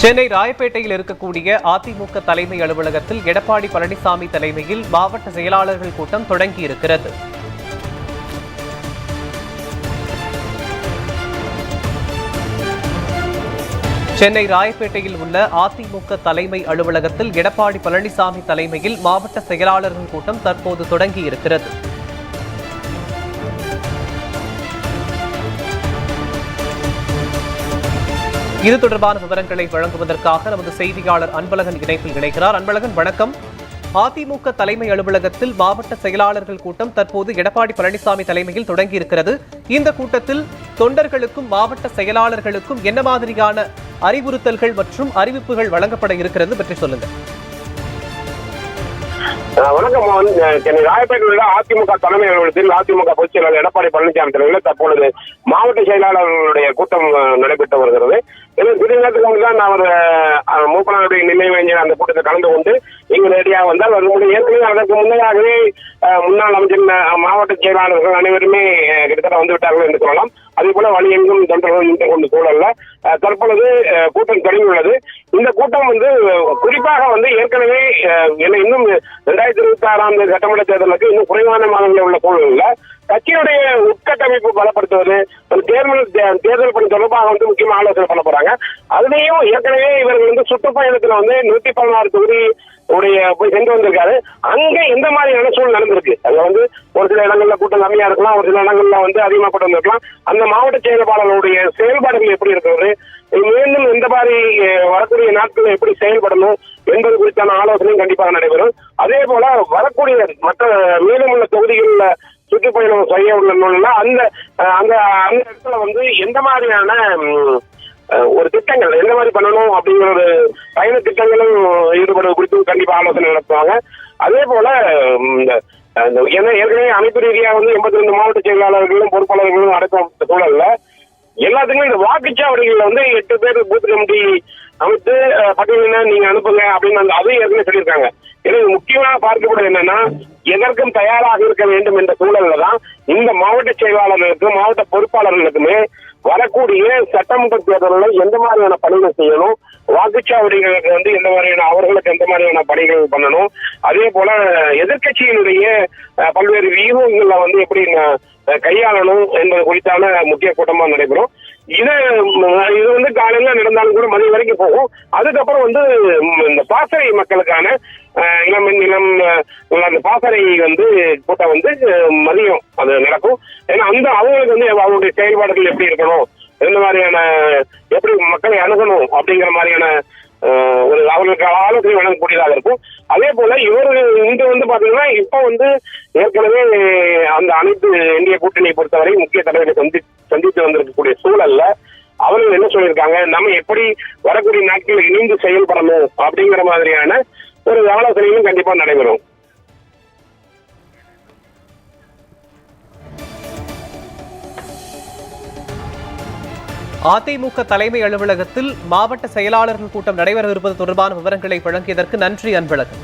சென்னை ராயப்பேட்டையில் இருக்கக்கூடிய அதிமுக தலைமை அலுவலகத்தில் எடப்பாடி பழனிசாமி தலைமையில் மாவட்ட செயலாளர்கள் கூட்டம் தொடங்கியிருக்கிறது. சென்னை ராயப்பேட்டையில் உள்ள அதிமுக தலைமை அலுவலகத்தில் எடப்பாடி பழனிசாமி தலைமையில் மாவட்ட செயலாளர்கள் கூட்டம் தற்போது தொடங்கியிருக்கிறது. இது தொடர்பான விவரங்களை வழங்குவதற்காக நமது செய்தியாளர் அன்பழகன் இணைப்பில் இணைகிறார். அன்பழகன் வணக்கம். அதிமுக தலைமை அலுவலகத்தில் மாவட்ட செயலாளர்கள் கூட்டம் தற்போது எடப்பாடி பழனிசாமி தலைமையில் தொடங்கியிருக்கிறது. இந்த கூட்டத்தில் தொண்டர்களுக்கும் மாவட்ட செயலாளர்களுக்கும் என்ன மாதிரியான அறிவுறுத்தல்கள் மற்றும் அறிவிப்புகள் வழங்கப்பட இருக்கிறது பற்றி சொல்லுங்கள். வணக்கம் மோகன். சென்னை ராயப்பேட்டையில் உள்ள அதிமுக தலைமை அலுவலகத்தில் அதிமுக பொதுச் செயலாளர் எடப்பாடி பழனிசாமி தலைவரில் தற்பொழுது மாவட்ட செயலாளர்களுடைய கூட்டம் நடைபெற்று வருகிறது. இது சிறிது நேரத்துக்கு முன்பு அவர் மூப்பனாருடைய நினைவேஞ்சல் அந்த கூட்டத்தில் கலந்து கொண்டு இங்கு நேரடியாக வந்தால் வரும்போது ஏற்கனவே அதற்கு முன்னதாகவே முன்னாள் அமைச்சர் மாவட்ட செயலாளர்கள் அனைவருமே கிட்டத்தட்ட வந்துவிட்டார்கள் என்று சொல்லலாம். அதே போல வழி எங்கும் தொண்டர்கள் நின்று கொண்டு சூழல்ல. தற்பொழுது கூட்டம் தொடங்கியுள்ளது. இந்த கூட்டம் வந்து குறிப்பாக வந்து ஏற்கனவே இன்னும் ரெண்டாயிரத்தி இருபத்தி ஆறாம் தேதி சட்டமன்ற தேர்தலுக்கு இன்னும் குறைவான மாதங்களில் உள்ள சூழலில் கட்சியுடைய உட்கட்டமைப்பு பலப்படுத்துவது தேர்தல் தேர்தல் பணி தொடர்பாக வந்து முக்கியமான ஆலோசனை பண்ண போறாங்க. அதுலயும் ஏற்கனவே இவர்கள் வந்து சுற்றுப்பயணத்துல வந்து நூத்தி பதினாறு தொகுதி உடைய போய் சென்று வந்திருக்காரு. அங்க எந்த மாதிரியான சூழல் நடந்திருக்கு. அங்க வந்து ஒரு சில இடங்கள்ல கூட்டம் கம்மியா இருக்கலாம் ஒரு சில இடங்கள்ல வந்து அதிகமா கூட்டம் இருக்கலாம். அந்த மாவட்ட செயல்பாளர்களுடைய செயல்பாடுகள் எப்படி இருக்கிறது? மீண்டும் எந்த மாதிரி வரக்கூடிய நாட்கள் எப்படி செயல்படணும் என்பது குறித்தான ஆலோசனையும் கண்டிப்பாக நடைபெறும். அதே போல வரக்கூடிய மற்ற மேலும் உள்ள தொகுதிகளில் சுற்றுப்பயணம் செய்ய உள்ள அந்த அந்த அந்த இடத்துல வந்து எந்த மாதிரியான ஒரு திட்டங்கள் எந்த மாதிரி பண்ணணும் அப்படிங்கிற ஒரு பயண திட்டங்களும் ஈடுபடுவது குறித்து கண்டிப்பா ஆலோசனை நடத்துவாங்க. அதே போல இந்த ஏன்னா ஏற்கனவே அமைப்பு ரீதியாக வந்து எண்பத்தி ரெண்டு மாவட்ட செயலாளர்களும் பொறுப்பாளர்களும் அடக்கம் சூழல்ல எல்லாத்துக்குமே இந்த வாக்குச்சாவடிகள்ல வந்து எட்டு பேர் பூத் கமிட்டி அமைத்து பட்டியலினா நீங்க அனுப்புங்க அப்படின்னு அந்த அதையும் ஏற்கனவே சொல்லியிருக்காங்க. எனவே முக்கியமாக பார்க்கப்படுவது என்னன்னா எதற்கும் தயாராக இருக்க வேண்டும் என்ற சூழல்ல தான் இந்த மாவட்ட செயலாளர்களுக்கும் மாவட்ட பொறுப்பாளர்களுக்குமே வரக்கூடிய சட்டமன்ற தேர்தலில் எந்த மாதிரியான பணிகள் செய்யணும்? வாக்குச்சாவடிகளுக்கு வந்து எந்த மாதிரியான அவர்களுக்கு எந்த மாதிரியான பணிகள் பண்ணணும்? அதே போல எதிர்க்கட்சியினுடைய பல்வேறு வியூகங்களை வந்து எப்படி கையாளணும் என்பது குறித்தான முக்கிய கூட்டமா நடைபெறும். இது வந்து காலையில நடந்தாலும் கூட மதியம் வரைக்கும் போகும். அதுக்கப்புறம் வந்து இந்த பாசறை மக்களுக்கான இளம் இளம் அந்த பாசறை வந்து கூட்டம் வந்து மதியம் அது நடக்கும். ஏன்னா அந்த அவங்களுக்கு வந்து அவங்களுடைய செயல்பாடுகள் எப்படி இருக்கணும்? எந்த மாதிரியான எப்படி மக்களை அணுகணும்? அப்படிங்கிற மாதிரியான ஒரு அவர்களுக்கு ஆலோசனை வழங்கக்கூடியதாக இருக்கும். அதே போல இவர்கள் இன்று வந்து பாத்தீங்கன்னா இப்ப வந்து ஏற்கனவே அந்த அனைத்து இந்திய கூட்டணியை பொறுத்தவரை முக்கிய தலைவர்களை சந்தி சந்தித்து வந்திருக்கக்கூடிய சூழல்ல அவர்கள் என்ன சொல்லியிருக்காங்க? நம்ம எப்படி வரக்கூடிய நாட்களில் இணைந்து செயல்படணும் அப்படிங்கிற மாதிரியான ஒரு ஆலோசனையும் கண்டிப்பா நடைபெறும். அதிமுக தலைமை அலுவலகத்தில் மாவட்ட செயலாளர்கள் கூட்டம் நடைபெறவிருப்பது தொடர்பான விவரங்களை வழங்கியதற்கு நன்றி அன்பழகன்.